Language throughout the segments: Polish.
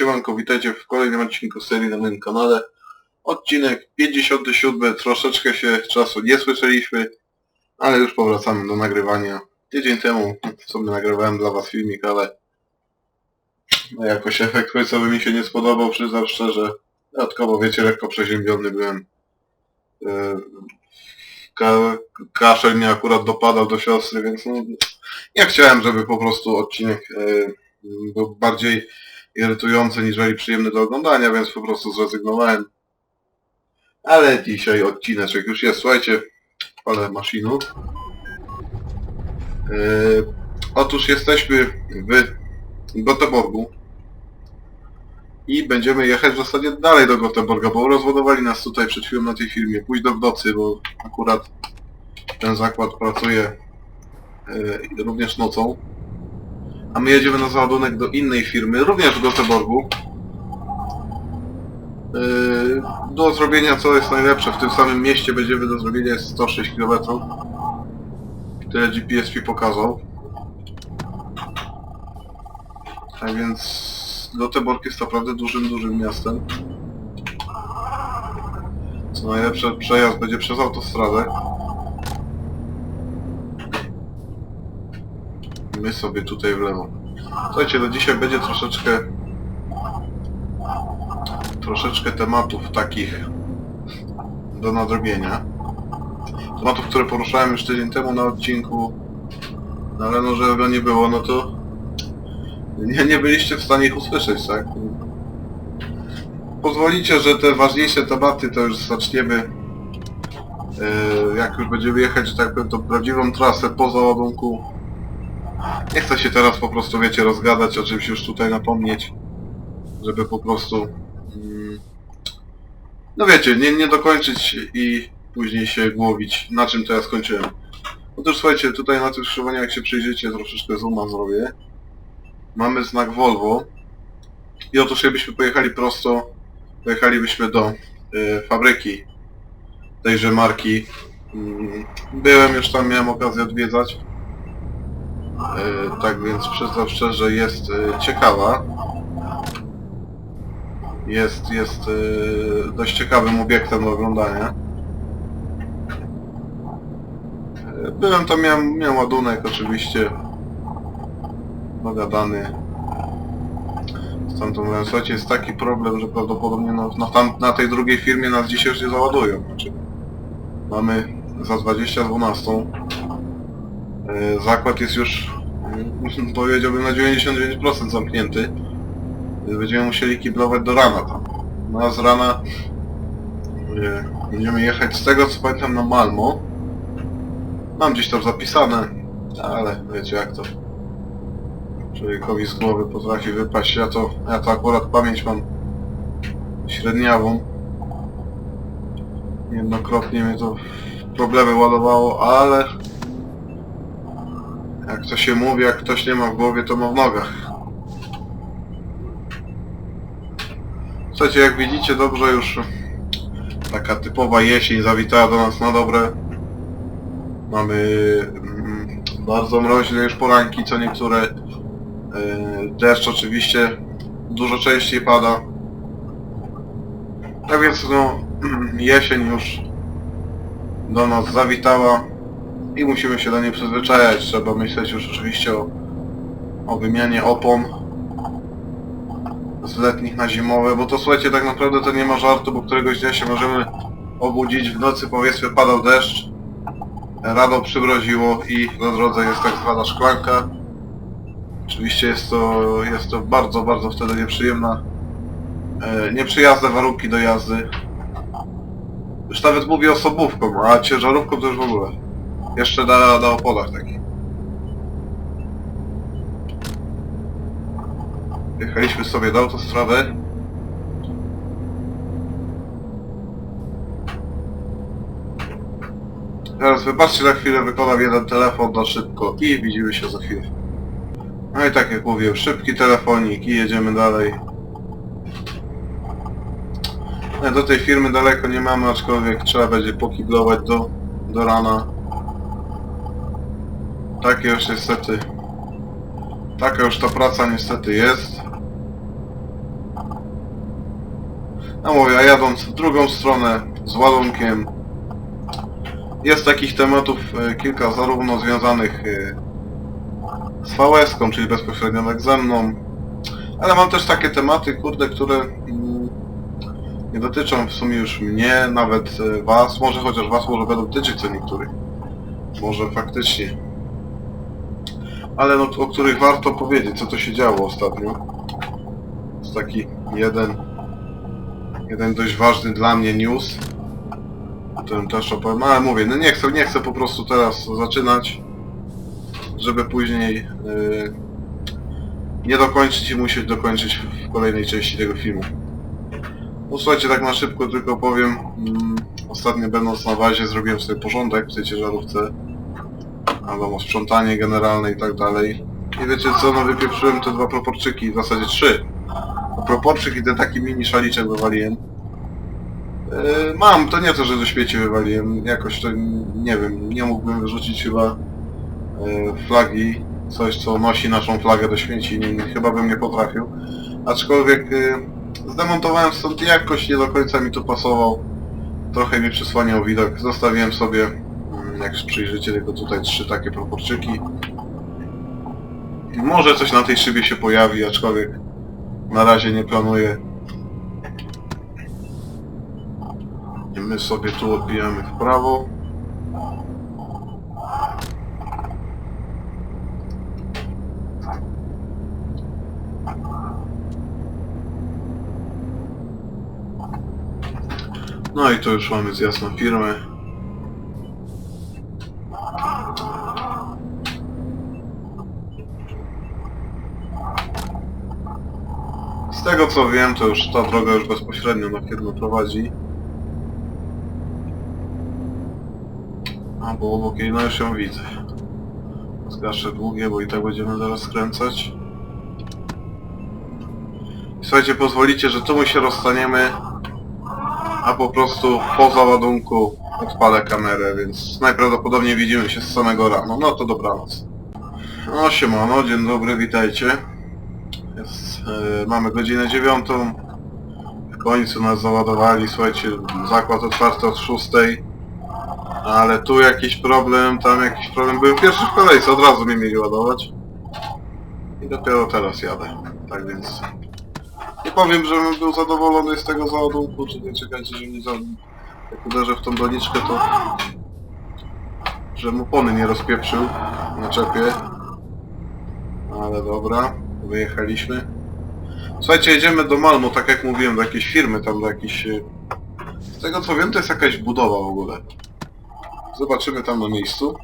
siemanko, witajcie w kolejnym odcinku serii na moim kanale. Odcinek 57, troszeczkę się czasu nie słyszeliśmy, ale już powracamy do nagrywania. Tydzień temu sobie nagrywałem dla was filmik, ale no jakoś efekt końcowy mi się nie spodobał, przyznam szczerze. Dodatkowo, wiecie, lekko przeziębiony byłem. Yy, Ka kaszel mnie akurat dopadał do siostry, więc no, ja chciałem, żeby po prostu odcinek yy, był bardziej irytujący niżeli przyjemny do oglądania, więc po prostu zrezygnowałem. Ale dzisiaj odcineczek już jest. Słuchajcie, palę maszynu. Yy, otóż jesteśmy w Göteborgu i będziemy jechać w zasadzie dalej do Göteborga, bo rozładowali nas tutaj przed chwilą na tej filmie. Pójść do nocy, bo akurat ten zakład pracuje yy, również nocą. A my jedziemy na załadunek do innej firmy, również w Göteborgu. Yy, do zrobienia co jest najlepsze, w tym samym mieście będziemy do zrobienia jest 106 km. Tyle GPS mi pokazał. Tak więc Göteborg jest naprawdę dużym, dużym miastem. Co najlepsze, przejazd będzie przez autostradę. My sobie tutaj w lewo. Słuchajcie, no dzisiaj będzie troszeczkę troszeczkę tematów takich do nadrobienia. Tematów, które poruszałem już tydzień temu na odcinku, no ale no, że go nie było, no to nie, nie byliście w stanie ich usłyszeć, tak? Pozwolicie, że te ważniejsze tematy to już zaczniemy yy, jak już będziemy jechać, że tak powiem, tą prawdziwą trasę po załadunku. Nie chcę się teraz po prostu, wiecie, rozgadać o czymś już tutaj napomnieć, żeby po prostu mm, no wiecie, nie, nie dokończyć i później się głowić, na czym to ja skończyłem. Otóż słuchajcie, tutaj na tych skrzyżowaniach jak się przyjrzycie, troszeczkę zooma zrobię. Mamy znak Volvo. I otóż jakbyśmy pojechali prosto, pojechalibyśmy do y, fabryki tejże marki. Mm, Byłem już tam, miałem okazję odwiedzać. Y, tak więc przyznam szczerze, jest y, ciekawa. Jest, jest y, dość ciekawym obiektem do oglądania. Byłem tam, miałem, miałem ładunek oczywiście dogadany z tamtą słuchajcie, jest taki problem, że prawdopodobnie no, no, tam, na tej drugiej firmie nas dzisiaj już nie załadują. Znaczy, mamy za 2012. Yy, zakład jest już, yy, powiedziałbym, na 99% zamknięty. Więc będziemy musieli kiblować do rana tam. No a z rana yy, będziemy jechać z tego co pamiętam na Malmo. Mam gdzieś tam zapisane, ale wiecie jak to człowiekowi z głowy potrafi wypaść. Ja to, ja to akurat pamięć mam średniawą. Niejednokrotnie mnie to problemy ładowało, ale jak to się mówi, jak ktoś nie ma w głowie, to ma w nogach. Słuchajcie, jak widzicie, dobrze już taka typowa jesień zawitała do nas na dobre. Mamy mm, bardzo mroźne już poranki, co niektóre Yy, Deszcz oczywiście dużo częściej pada. Tak więc no, jesień już do nas zawitała i musimy się do niej przyzwyczajać. Trzeba myśleć już oczywiście o, o wymianie opon z letnich na zimowe, bo to słuchajcie, tak naprawdę to nie ma żartu, bo któregoś dnia się możemy obudzić, w nocy powiedzmy padał deszcz, rano przymroziło i na drodze jest tak zwana szklanka, Oczywiście jest to, jest to bardzo, bardzo wtedy nieprzyjemna, e, nieprzyjazne warunki do jazdy. Już nawet mówię osobówką, a ciężarówką to już w ogóle. Jeszcze na, na oponach takich. Jechaliśmy sobie na autostradę. Teraz wybaczcie na chwilę, wykonam jeden telefon na szybko i widzimy się za chwilę. No i tak jak mówię, szybki telefonik i jedziemy dalej. No, do tej firmy daleko nie mamy, aczkolwiek trzeba będzie pokiblować do, do rana. Takie już niestety... Taka już ta praca niestety jest. No mówię, a jadąc w drugą stronę z ładunkiem jest takich tematów e, kilka zarówno związanych e, z VS-ką, czyli bezpośrednio tak ze mną, ale mam też takie tematy, kurde, które mm, nie dotyczą w sumie już mnie, nawet e, was, może chociaż was może będą dotyczyć co niektórych. Może faktycznie. Ale no, o których warto powiedzieć, co to się działo ostatnio. To jest taki jeden, jeden dość ważny dla mnie news. O tym też opowiem, ale mówię, no nie chcę, nie chcę po prostu teraz zaczynać, żeby później yy, nie dokończyć i musieć dokończyć w kolejnej części tego filmu. No słuchajcie, tak na szybko tylko powiem, mm, ostatnio będąc na bazie zrobiłem sobie porządek w tej ciężarówce, albo sprzątanie generalne i tak dalej. I wiecie co, no wypieprzyłem te dwa proporczyki, w zasadzie trzy. A proporczyk i ten taki mini szaliczek wywaliłem. Yy, mam, to nie to, że do śmieci wywaliłem, jakoś to, nie wiem, nie mógłbym wyrzucić chyba yy, flagi, coś co nosi naszą flagę do śmieci, nie, chyba bym nie potrafił. Aczkolwiek yy, zdemontowałem stąd jakoś nie do końca mi tu pasował. Trochę mi przysłaniał widok. Zostawiłem sobie, jak przyjrzycie tylko tutaj trzy takie proporczyki. Może coś na tej szybie się pojawi, aczkolwiek na razie nie planuję. I my sobie tu odbijamy w prawo. No i to już mamy zjazd na firmę. Z tego co wiem, to już ta droga już bezpośrednio na firmę prowadzi. A bo obok jej no już ją widzę. Zgaszę długie, bo i tak będziemy zaraz skręcać. Słuchajcie, pozwolicie, że tu my się rozstaniemy a po prostu po załadunku odpalę kamerę, więc najprawdopodobniej widzimy się z samego rana. No to dobranoc. No siemano, dzień dobry, witajcie. E, mamy godzinę dziewiątą. W końcu nas załadowali, słuchajcie, zakład otwarty od szóstej. Ale tu jakiś problem, tam jakiś problem. Byłem pierwszy w kolejce, od razu mnie mieli ładować. I dopiero teraz jadę. Tak więc nie powiem, żebym był zadowolony z tego załadunku, czy nie czekajcie, że nie za... Jak uderzę w tą doniczkę, to... Że mu pony nie rozpieprzył na czepie. Ale dobra, wyjechaliśmy. Słuchajcie, jedziemy do Malmo, tak jak mówiłem, do jakiejś firmy, tam do jakiejś... e, Z tego co wiem, to jest jakaś budowa w ogóle. Zobaczymy tam na miejscu.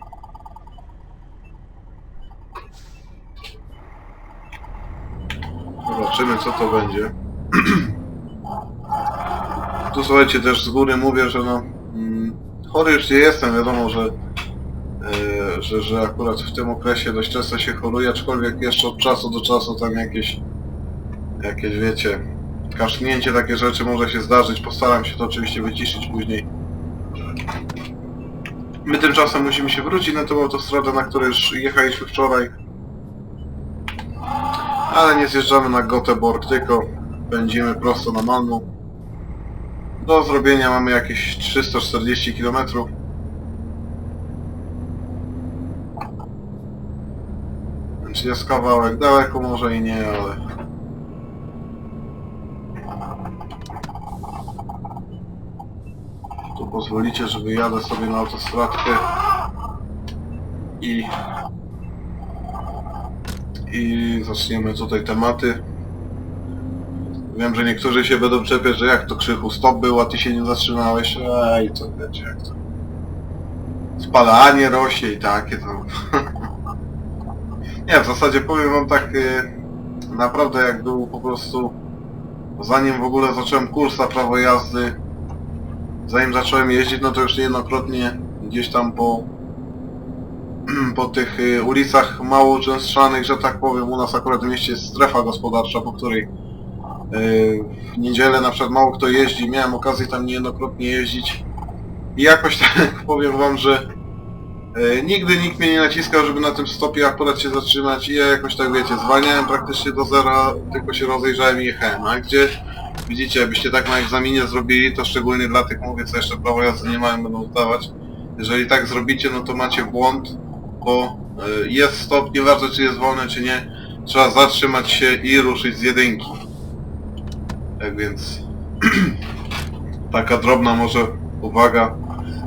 Zobaczymy co to będzie. tu słuchajcie, też z góry mówię, że no... Mm, chory już nie jestem, wiadomo, że, e, że... Że akurat w tym okresie dość często się choruje, aczkolwiek jeszcze od czasu do czasu tam jakieś... Jakieś wiecie... Kasznięcie, takie rzeczy może się zdarzyć. Postaram się to oczywiście wyciszyć później. My tymczasem musimy się wrócić na tą autostradę, na której już jechaliśmy wczoraj. Ale nie zjeżdżamy na Göteborg, tylko pędzimy prosto na Malmö. Do zrobienia mamy jakieś 340 km. Więc jest kawałek daleko może i nie, ale... Tu pozwolicie, że wyjadę sobie na autostradkę i i zaczniemy tutaj tematy. Wiem, że niektórzy się będą czepiać, że jak to krzychu stop był, a ty się nie zatrzymałeś. Ej, co wiecie, jak to. Spalanie rośnie i takie to. nie, w zasadzie powiem wam tak, y, naprawdę jak był po prostu, zanim w ogóle zacząłem kurs na prawo jazdy, zanim zacząłem jeździć, no to już niejednokrotnie gdzieś tam po po tych y, ulicach mało uczęszczanych, że tak powiem, u nas akurat w mieście jest strefa gospodarcza, po której y, w niedzielę na przykład mało kto jeździ, miałem okazję tam niejednokrotnie jeździć. I jakoś tak powiem wam, że y, nigdy nikt mnie nie naciskał, żeby na tym stopie akurat się zatrzymać. I ja jakoś tak wiecie, zwalniałem praktycznie do zera, tylko się rozejrzałem i jechałem, a gdzie widzicie, jakbyście tak na egzaminie zrobili, to szczególnie dla tych mówię, co jeszcze prawo jazdy nie mają, będą zdawać. Jeżeli tak zrobicie, no to macie błąd, bo y, jest stop, nieważne czy jest wolny, czy nie, trzeba zatrzymać się i ruszyć z jedynki. Tak więc taka drobna może uwaga,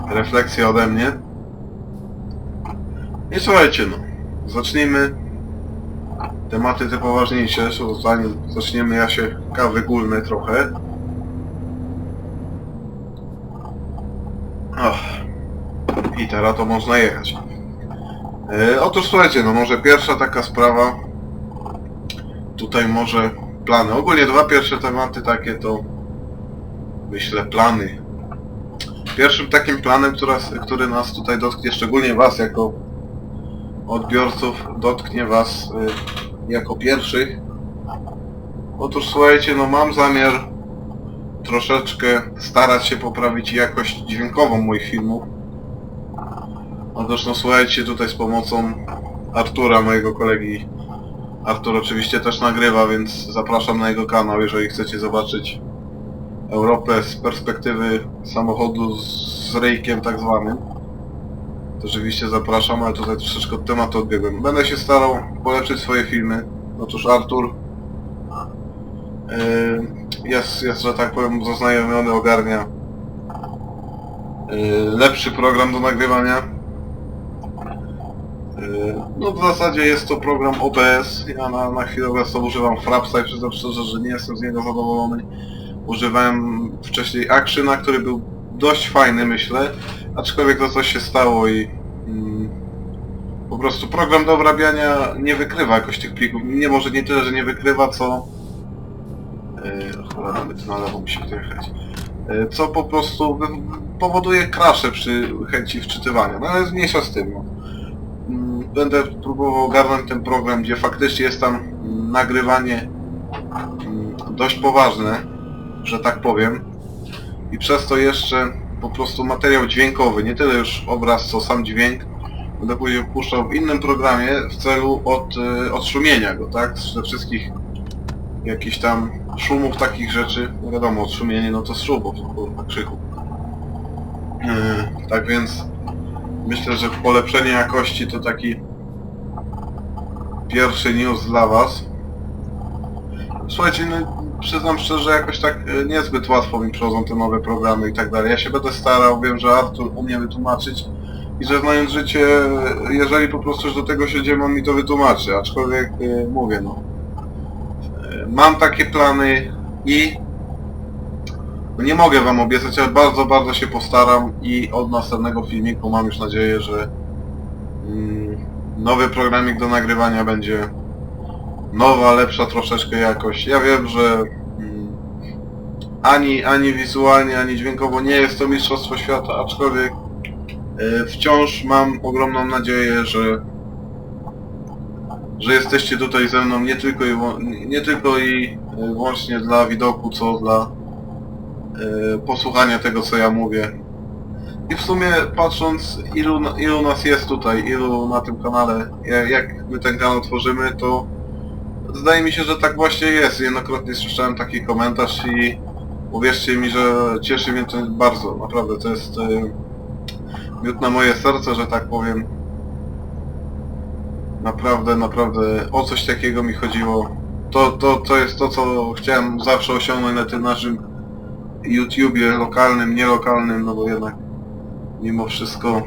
refleksja ode mnie. I słuchajcie no, zacznijmy tematy te poważniejsze, so zanim zaczniemy ja się kawy gulnę trochę. Och. I teraz to można jechać. E, otóż słuchajcie, no może pierwsza taka sprawa, tutaj może plany. Ogólnie dwa pierwsze tematy takie to myślę plany. Pierwszym takim planem, która, który nas tutaj dotknie, szczególnie Was jako odbiorców, dotknie Was y, jako pierwszych. Otóż słuchajcie, no mam zamiar troszeczkę starać się poprawić jakość dźwiękową moich filmów. Otóż no słuchajcie, tutaj z pomocą Artura, mojego kolegi. Artur oczywiście też nagrywa, więc zapraszam na jego kanał, jeżeli chcecie zobaczyć Europę z perspektywy samochodu z rejkiem tak zwanym. To oczywiście zapraszam, ale tutaj troszeczkę od tematu odbiegłem. Będę się starał polepszyć swoje filmy. Otóż Artur yy, jest, jest, że tak powiem, zaznajomiony, ogarnia yy, lepszy program do nagrywania. Yy, No w zasadzie jest to program OBS. Ja na, na chwilę obecną używam Frapsa i przyznam szczerze, że nie jestem z niego zadowolony. Używałem wcześniej Actiona, który był dość fajny myślę, aczkolwiek to coś się stało i mm, po prostu program do obrabiania nie wykrywa jakoś tych plików. Nie może nie tyle, że nie wykrywa, co... Yy, cholera, nawet na lewo musi jechać. Yy, co po prostu powoduje krasze przy chęci wczytywania. No ale mniejsza z tym. No. Mm, Będę próbował ogarnąć ten program, gdzie faktycznie jest tam nagrywanie mm, dość poważne, że tak powiem. I przez to jeszcze po prostu materiał dźwiękowy, nie tyle już obraz, co sam dźwięk, będę puszczał w innym programie w celu od, y, odszumienia go, tak? Ze wszystkich jakichś tam szumów, takich rzeczy. No wiadomo, odszumienie no to z szumów, kurwa, krzyku. Yy, tak więc myślę, że polepszenie jakości to taki pierwszy news dla Was. Słuchajcie, no, przyznam szczerze, jakoś tak e, niezbyt łatwo mi przychodzą te nowe programy i tak dalej. Ja się będę starał, wiem, że Artur umie wytłumaczyć i że znając życie, jeżeli po prostu już do tego siedziemy, on mi to wytłumaczy, aczkolwiek e, mówię, no. E, Mam takie plany i nie mogę wam obiecać, ale bardzo, bardzo się postaram i od następnego filmiku mam już nadzieję, że mm, nowy programik do nagrywania będzie nowa, lepsza troszeczkę jakość. Ja wiem, że mm, ani, ani wizualnie, ani dźwiękowo nie jest to Mistrzostwo Świata, aczkolwiek e, wciąż mam ogromną nadzieję, że że jesteście tutaj ze mną nie tylko i, nie tylko i e, wyłącznie dla widoku, co dla e, posłuchania tego, co ja mówię. I w sumie patrząc, ilu, ilu nas jest tutaj, ilu na tym kanale, jak my ten kanał tworzymy, to Zdaje mi się, że tak właśnie jest. Jednokrotnie słyszałem taki komentarz i uwierzcie mi, że cieszy mnie to bardzo. Naprawdę, to jest y, miód na moje serce, że tak powiem. Naprawdę, naprawdę o coś takiego mi chodziło. To, to, to jest to, co chciałem zawsze osiągnąć na tym naszym YouTubie lokalnym, nielokalnym, no bo jednak mimo wszystko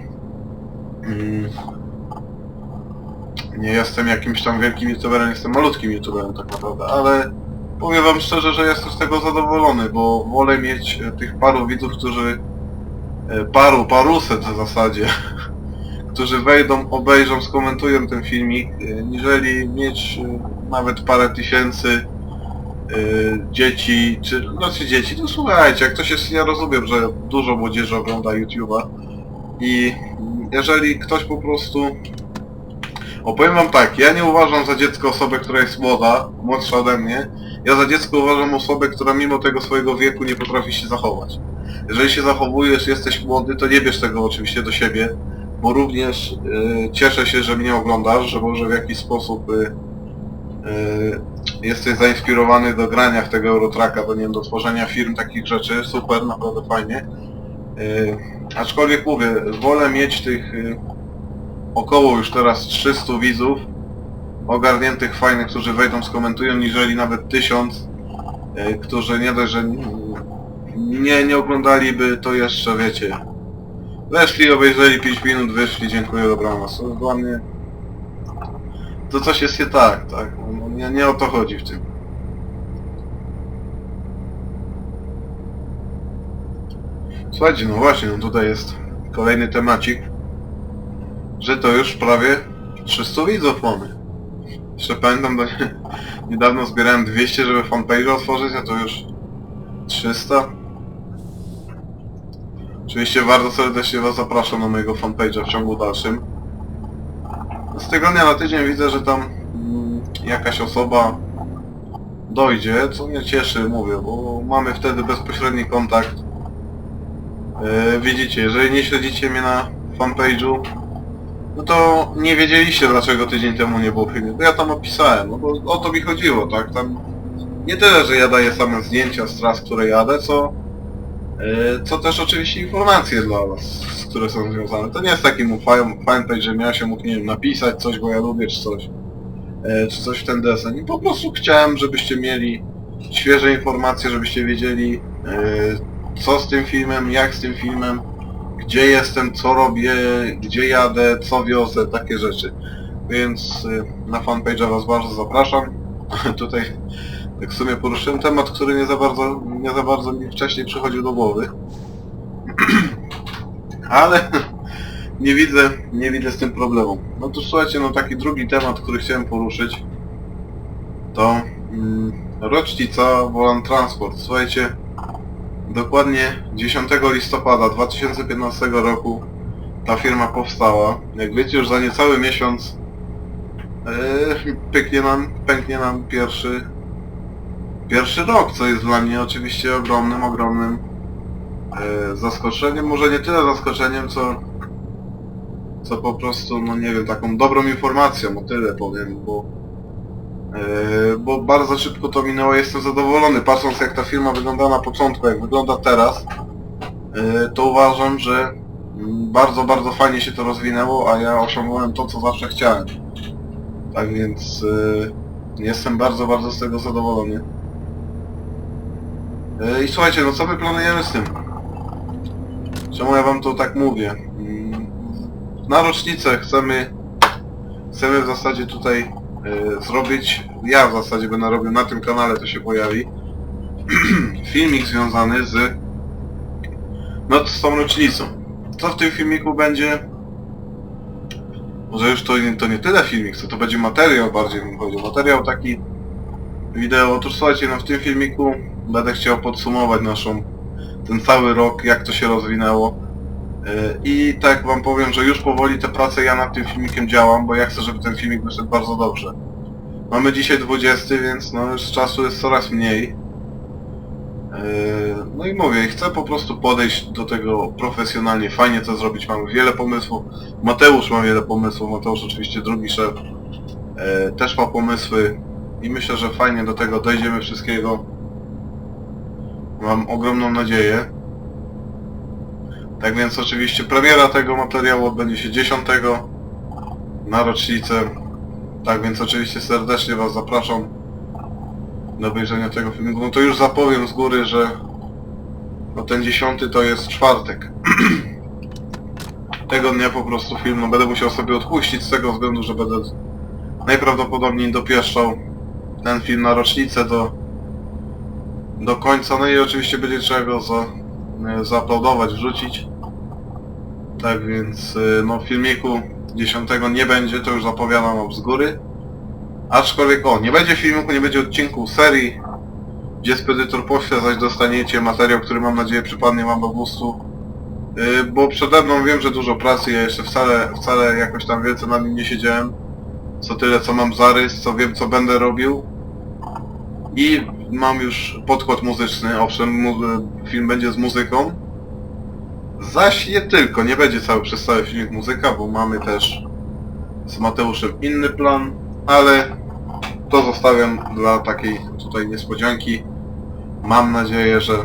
mm, nie jestem jakimś tam wielkim youtuberem, jestem malutkim youtuberem tak naprawdę, ale powiem wam szczerze, że jestem z tego zadowolony, bo wolę mieć e, tych paru widzów, którzy e, paru, paruset w zasadzie, którzy wejdą, obejrzą, skomentują ten filmik, e, niżeli mieć nawet parę tysięcy dzieci, czy znaczy dzieci, no słuchajcie, jak ktoś jest, ja rozumiem, że dużo młodzieży ogląda YouTube'a i jeżeli ktoś po prostu Opowiem wam tak, ja nie uważam za dziecko osobę, która jest młoda, młodsza ode mnie. Ja za dziecko uważam osobę, która mimo tego swojego wieku nie potrafi się zachować. Jeżeli się zachowujesz, jesteś młody, to nie bierz tego oczywiście do siebie, bo również y, cieszę się, że mnie oglądasz, że może w jakiś sposób y, y, jesteś zainspirowany do grania w tego Eurotracka, do do tworzenia firm, takich rzeczy, super, naprawdę fajnie. Yy, aczkolwiek mówię, wolę mieć tych yy, około już teraz 300 widzów ogarniętych, fajnych, którzy wejdą, skomentują, niżeli nawet 1000, yy, którzy nie dość, że nie, nie oglądaliby, to jeszcze wiecie. Weszli, obejrzeli 5 minut, wyszli, dziękuję, dobranoc. To Dla mnie to coś jest nie tak, tak. No, nie, nie o to chodzi w tym. Słuchajcie, no właśnie, no tutaj jest kolejny temacik, że to już prawie 300 widzów mamy. Jeszcze pamiętam, nie, niedawno zbierałem 200, żeby fanpage otworzyć, a to już 300. Oczywiście bardzo serdecznie Was zapraszam na mojego fanpage'a w ciągu dalszym. Z tygodnia na tydzień widzę, że tam mm, jakaś osoba dojdzie, co mnie cieszy, mówię, bo mamy wtedy bezpośredni kontakt. Yy, widzicie, jeżeli nie śledzicie mnie na fanpage'u, no to nie wiedzieliście dlaczego tydzień temu nie było filmu, bo ja tam opisałem, no bo o to mi chodziło, tak, tam nie tyle, że ja daję same zdjęcia z tras, które jadę, co yy, co też oczywiście informacje dla was, które są związane. To nie jest taki fanpage, że ja się mógł, nie wiem, napisać coś, bo ja lubię, czy coś. E, czy coś w ten desen. I po prostu chciałem, żebyście mieli świeże informacje, żebyście wiedzieli e, co z tym filmem, jak z tym filmem, gdzie jestem, co robię, gdzie jadę, co wiozę, takie rzeczy. Więc e, na fanpage'a was bardzo zapraszam. Tutaj tak w sumie poruszyłem temat, który nie za bardzo, nie za bardzo mi wcześniej przychodził do głowy. Ale nie widzę, nie widzę z tym problemu. No to słuchajcie, no taki drugi temat, który chciałem poruszyć, to mm, rocznica Wolan Transport. Słuchajcie, dokładnie 10 listopada 2015 roku ta firma powstała. Jak wiecie, już za niecały miesiąc pyknie nam, pęknie nam pierwszy pierwszy rok, co jest dla mnie oczywiście ogromnym, ogromnym e, zaskoczeniem. Może nie tyle zaskoczeniem, co co po prostu, no nie wiem, taką dobrą informacją, o tyle powiem, bo e, bo bardzo szybko to minęło, jestem zadowolony, patrząc jak ta firma wyglądała na początku, jak wygląda teraz, e, to uważam, że bardzo, bardzo fajnie się to rozwinęło, a ja osiągnąłem to, co zawsze chciałem. Tak więc e, jestem bardzo, bardzo z tego zadowolony. I słuchajcie, no co my planujemy z tym? Czemu ja wam to tak mówię? Mm, Na rocznicę chcemy chcemy w zasadzie tutaj e, zrobić, ja w zasadzie będę robił na tym kanale, to się pojawi, filmik związany z no z tą rocznicą. Co w tym filmiku będzie? Może już to, to nie tyle filmik, co to będzie materiał bardziej bym powiedział. Materiał taki wideo. Otóż słuchajcie, no w tym filmiku będę chciał podsumować naszą ten cały rok, jak to się rozwinęło. Yy, I tak wam powiem, że już powoli te prace ja nad tym filmikiem działam, bo ja chcę, żeby ten filmik wyszedł bardzo dobrze. Mamy dzisiaj 20, więc no już czasu jest coraz mniej. Yy, No i mówię, chcę po prostu podejść do tego profesjonalnie, fajnie to zrobić, mamy wiele pomysłów. Mateusz ma wiele pomysłów, Mateusz oczywiście drugi szef yy, też ma pomysły i myślę, że fajnie do tego dojdziemy wszystkiego. Mam ogromną nadzieję. Tak więc oczywiście premiera tego materiału odbędzie się 10 na rocznicę. Tak więc oczywiście serdecznie Was zapraszam do obejrzenia tego filmu. No to już zapowiem z góry, że no ten 10 to jest czwartek. tego dnia po prostu film no będę musiał sobie odpuścić z tego względu, że będę najprawdopodobniej dopieszczał ten film na rocznicę do, do końca. No i oczywiście będzie trzeba go za, e, zauploadować, wrzucić. Tak więc y, no filmiku 10 nie będzie, to już zapowiadam z góry. Aczkolwiek o, nie będzie filmiku, nie będzie odcinku serii, gdzie spedytor pośle, zaś dostaniecie materiał, który mam nadzieję przypadnie wam do gustu. Y, bo przede mną wiem, że dużo pracy, ja jeszcze wcale, wcale jakoś tam wielce na nim nie siedziałem. Co tyle, co mam zarys, co wiem, co będę robił. I mam już podkład muzyczny, owszem, mu film będzie z muzyką. Zaś nie tylko, nie będzie cały przez cały filmik muzyka, bo mamy też z Mateuszem inny plan, ale to zostawiam dla takiej tutaj niespodzianki. Mam nadzieję, że e,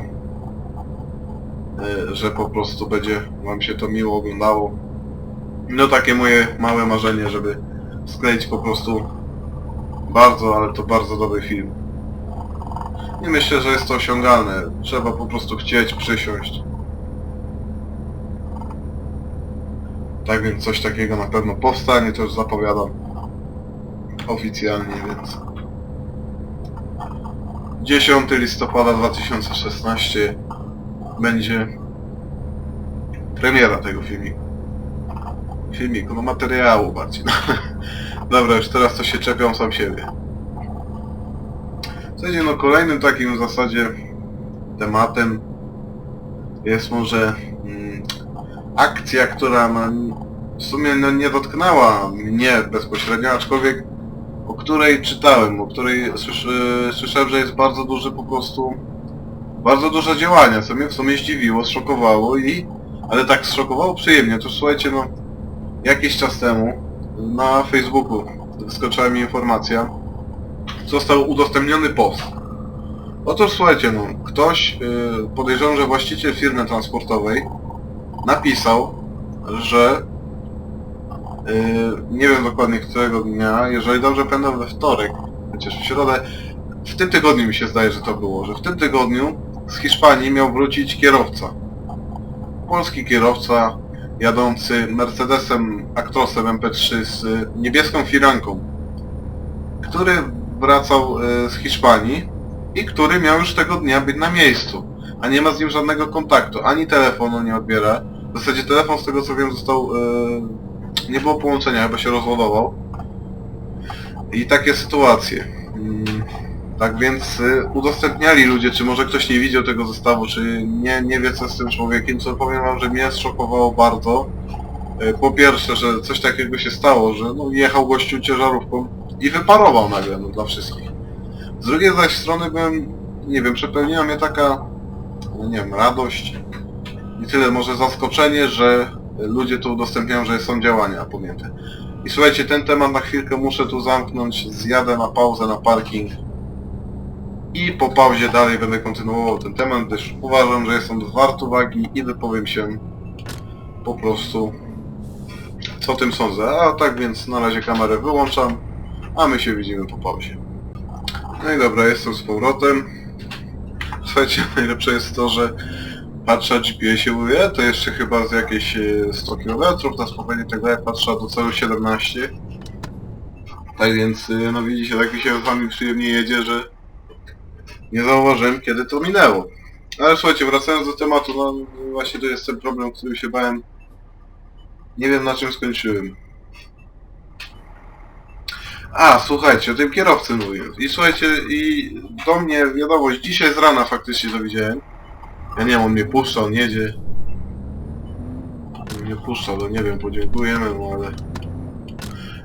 że po prostu będzie Wam się to miło oglądało. No takie moje małe marzenie, żeby skleić po prostu bardzo, ale to bardzo dobry film. I myślę, że jest to osiągalne. Trzeba po prostu chcieć przysiąść. Tak więc coś takiego na pewno powstanie, to już zapowiadam oficjalnie, więc 10 listopada 2016 będzie premiera tego filmiku. Filmiku, no materiału bardziej. Dobra, już teraz to się czepiam sam siebie. Słuchajcie, no kolejnym takim w zasadzie tematem jest może akcja, która no, w sumie no, nie dotknęła mnie bezpośrednio, aczkolwiek o której czytałem, o której słyszy, słyszałem, że jest bardzo duży po prostu, bardzo duże działania, co mnie w sumie zdziwiło, zszokowało i, ale tak zszokowało przyjemnie, to słuchajcie, no jakiś czas temu na Facebooku skoczyła mi informacja, został udostępniony post. Otóż słuchajcie, no, ktoś, yy, podejrzewam, że właściciel firmy transportowej napisał, że yy, nie wiem dokładnie którego dnia, jeżeli dobrze pamiętam we wtorek, chociaż w środę, w tym tygodniu mi się zdaje, że to było, że w tym tygodniu z Hiszpanii miał wrócić kierowca. Polski kierowca jadący Mercedesem Actrosem MP3 z niebieską firanką, który wracał y, z Hiszpanii i który miał już tego dnia być na miejscu, a nie ma z nim żadnego kontaktu, ani telefonu nie odbiera. W zasadzie telefon z tego co wiem został... y, nie było połączenia, chyba się rozładował. I takie sytuacje. Tak więc y, udostępniali ludzie, czy może ktoś nie widział tego zestawu, czy nie, nie wie co z tym człowiekiem, co powiem wam, że mnie zszokowało bardzo. Y, Po pierwsze, że coś takiego się stało, że no, jechał gościu ciężarówką i wyparował nagle no, dla wszystkich. Z drugiej zaś strony byłem, nie wiem, przepełniła mnie taka, no nie wiem, radość i tyle, może zaskoczenie, że ludzie tu udostępniają, że są działania podjęte. I słuchajcie, ten temat na chwilkę muszę tu zamknąć, zjadę na pauzę na parking i po pauzie dalej będę kontynuował ten temat, gdyż uważam, że jest on wart uwagi i wypowiem się po prostu co o tym sądzę. A tak więc na razie kamerę wyłączam, a my się widzimy po pauzie. No i dobra, jestem z powrotem. Słuchajcie, najlepsze jest to, że patrzę na GPS-ie, to jeszcze chyba z jakieś e, 100 km, na spokojnie tego jak patrzę do celu 17. Tak więc, e, no widzicie, tak mi się z wami przyjemnie jedzie, że nie zauważyłem kiedy to minęło. Ale słuchajcie, wracając do tematu, no właśnie to jest ten problem, który się bałem. Nie wiem na czym skończyłem. A, słuchajcie, o tym kierowcy mówię. I słuchajcie, i do mnie wiadomość, dzisiaj z rana faktycznie to widziałem. Ja nie wiem, on mnie puszcza, on jedzie. On mnie puszcza, no nie wiem, podziękujemy mu, ale...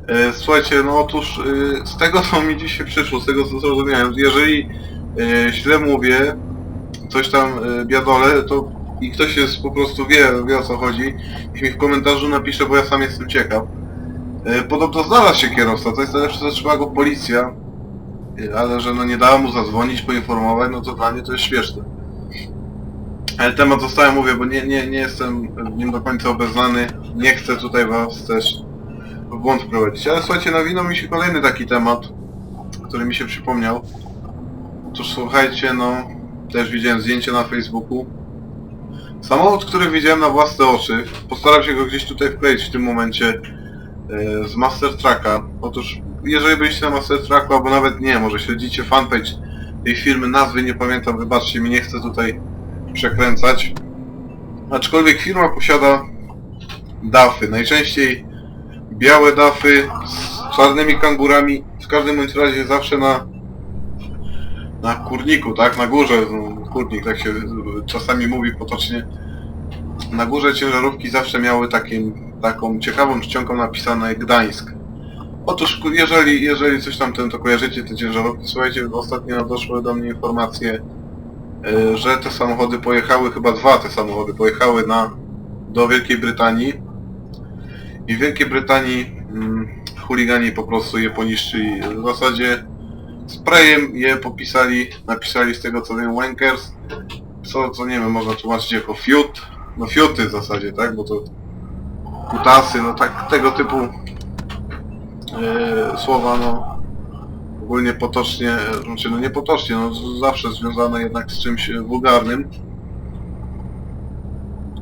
E, słuchajcie, no otóż e, z tego co mi dzisiaj przyszło, z tego co zrozumiałem, jeżeli e, źle mówię, coś tam e, biadole, to i ktoś jest po prostu wie, wie o co chodzi, niech mi w komentarzu napisze, bo ja sam jestem ciekaw. E, podobno znalazł się kierowca, to jest najlepsze, zatrzymała go policja, e, ale że no nie dała mu zadzwonić, poinformować, no to dla mnie to jest śmieszne. Ale temat zostałem, mówię, bo nie, nie, nie jestem w nim do końca obeznany, nie chcę tutaj was też w błąd prowadzić. Ale słuchajcie, nawinął mi się kolejny taki temat, który mi się przypomniał. Otóż słuchajcie, no, też widziałem zdjęcie na Facebooku. Samochód, który widziałem na własne oczy, postaram się go gdzieś tutaj wkleić w tym momencie e, z Master Tracka. Otóż, jeżeli byliście na Master Tracku, albo nawet nie, może śledzicie fanpage tej firmy, nazwy nie pamiętam, wybaczcie mi, nie chcę tutaj przekręcać. Aczkolwiek firma posiada dafy, najczęściej białe dafy z czarnymi kangurami, w każdym bądź razie zawsze na na kurniku, tak, na górze, no, kurnik tak się czasami mówi potocznie. Na górze ciężarówki zawsze miały takim, taką ciekawą czcionką napisane Gdańsk. Otóż jeżeli, jeżeli coś tam ten, to kojarzycie te ciężarówki, słuchajcie, ostatnio doszły do mnie informacje, że te samochody pojechały, chyba dwa te samochody pojechały na, do Wielkiej Brytanii. I w Wielkiej Brytanii mm, chuligani po prostu je poniszczyli. W zasadzie sprayem je popisali, napisali z tego co wiem Wankers, co, co nie wiem, można tłumaczyć jako fiut, no fiuty w zasadzie, tak, bo to kutasy, no tak, tego typu e, słowa, no ogólnie potocznie, znaczy no nie potocznie, no zawsze związane jednak z czymś e, wulgarnym.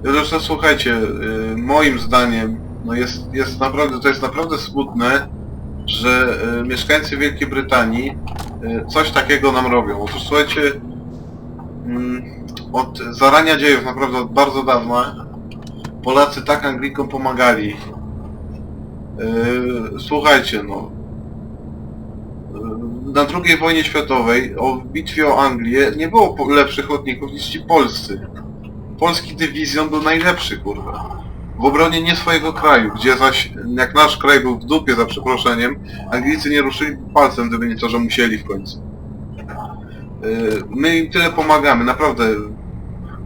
Zresztą słuchajcie, y, moim zdaniem no jest, jest naprawdę, to jest naprawdę smutne, że y, mieszkańcy Wielkiej Brytanii coś takiego nam robią. Otóż słuchajcie, mm, od zarania dziejów, naprawdę od bardzo dawna, Polacy tak Anglikom pomagali. Słuchajcie, no. Na II wojnie światowej, o bitwie o Anglię, nie było lepszych lotników niż ci polscy polski dywizjon był najlepszy, kurwa. W obronie nie swojego kraju, gdzie zaś, jak nasz kraj był w dupie za przeproszeniem, Anglicy nie ruszyli palcem, gdyby nie to, że musieli w końcu. Yy, My im tyle pomagamy, naprawdę.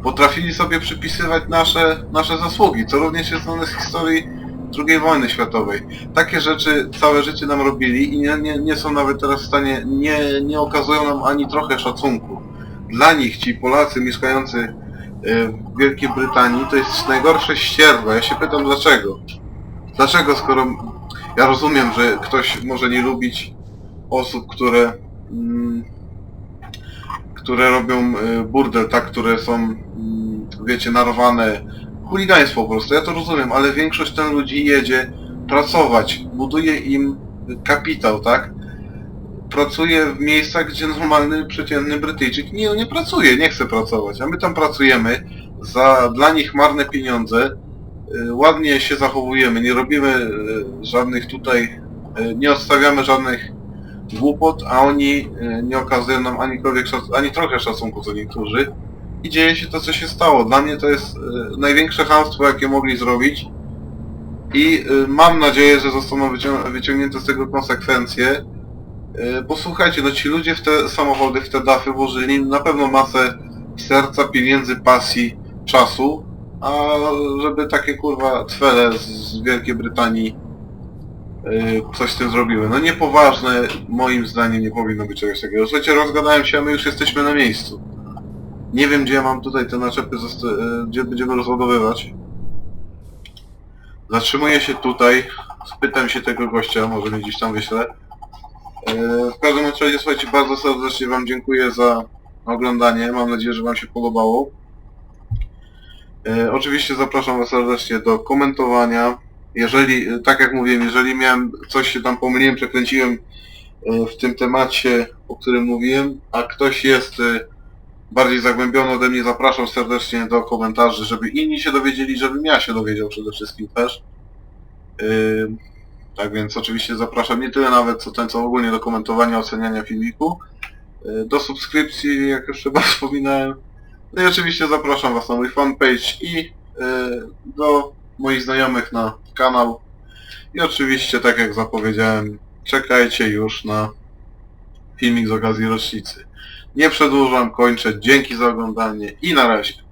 Potrafili sobie przypisywać nasze, nasze zasługi, co również jest znane z historii II wojny światowej. Takie rzeczy całe życie nam robili i nie, nie, nie są nawet teraz w stanie, nie, nie okazują nam ani trochę szacunku. Dla nich ci Polacy mieszkający w Wielkiej Brytanii to jest najgorsze ścierwo. Ja się pytam dlaczego. Dlaczego skoro ja rozumiem, że ktoś może nie lubić osób, które mm, które robią y, burdel, tak, które są mm, wiecie, narwane chuligaństwo po prostu, ja to rozumiem, ale większość ten ludzi jedzie pracować, buduje im kapitał, tak? pracuje w miejscach, gdzie normalny, przeciętny Brytyjczyk nie, nie pracuje, nie chce pracować, a my tam pracujemy za dla nich marne pieniądze, y, ładnie się zachowujemy, nie robimy y, żadnych tutaj, y, nie odstawiamy żadnych głupot, a oni nie okazują nam anikolwiek, szac- ani trochę szacunku co niektórzy i dzieje się to, co się stało. Dla mnie to jest y, największe chamstwo, jakie mogli zrobić i y, mam nadzieję, że zostaną wycią- wyciągnięte z tego konsekwencje, E, Bo słuchajcie, no ci ludzie w te samochody, w te dafy włożyli na pewno masę serca, pieniędzy, pasji, czasu, a żeby takie kurwa cwele z Wielkiej Brytanii e, coś z tym zrobiły. No niepoważne, moim zdaniem nie powinno być czegoś takiego. Słuchajcie, rozgadałem się, a my już jesteśmy na miejscu. Nie wiem, gdzie ja mam tutaj te naczepy, e, gdzie będziemy rozładowywać. Zatrzymuję się tutaj, spytam się tego gościa, może mnie gdzieś tam wyślę. E, W każdym razie, słuchajcie, bardzo serdecznie Wam dziękuję za oglądanie. Mam nadzieję, że Wam się podobało. E, Oczywiście zapraszam Was serdecznie do komentowania. Jeżeli, tak jak mówiłem, jeżeli miałem coś się tam pomyliłem, przekręciłem w tym temacie, o którym mówiłem, a ktoś jest bardziej zagłębiony ode mnie, zapraszam serdecznie do komentarzy, żeby inni się dowiedzieli, żebym ja się dowiedział przede wszystkim też. E, tak więc oczywiście zapraszam nie tyle nawet co ten, co ogólnie do komentowania, oceniania filmiku, y, do subskrypcji, jak już chyba wspominałem. No i oczywiście zapraszam Was na mój fanpage i y, do moich znajomych na kanał. I oczywiście, tak jak zapowiedziałem, czekajcie już na filmik z okazji rocznicy. Nie przedłużam, kończę. Dzięki za oglądanie i na razie.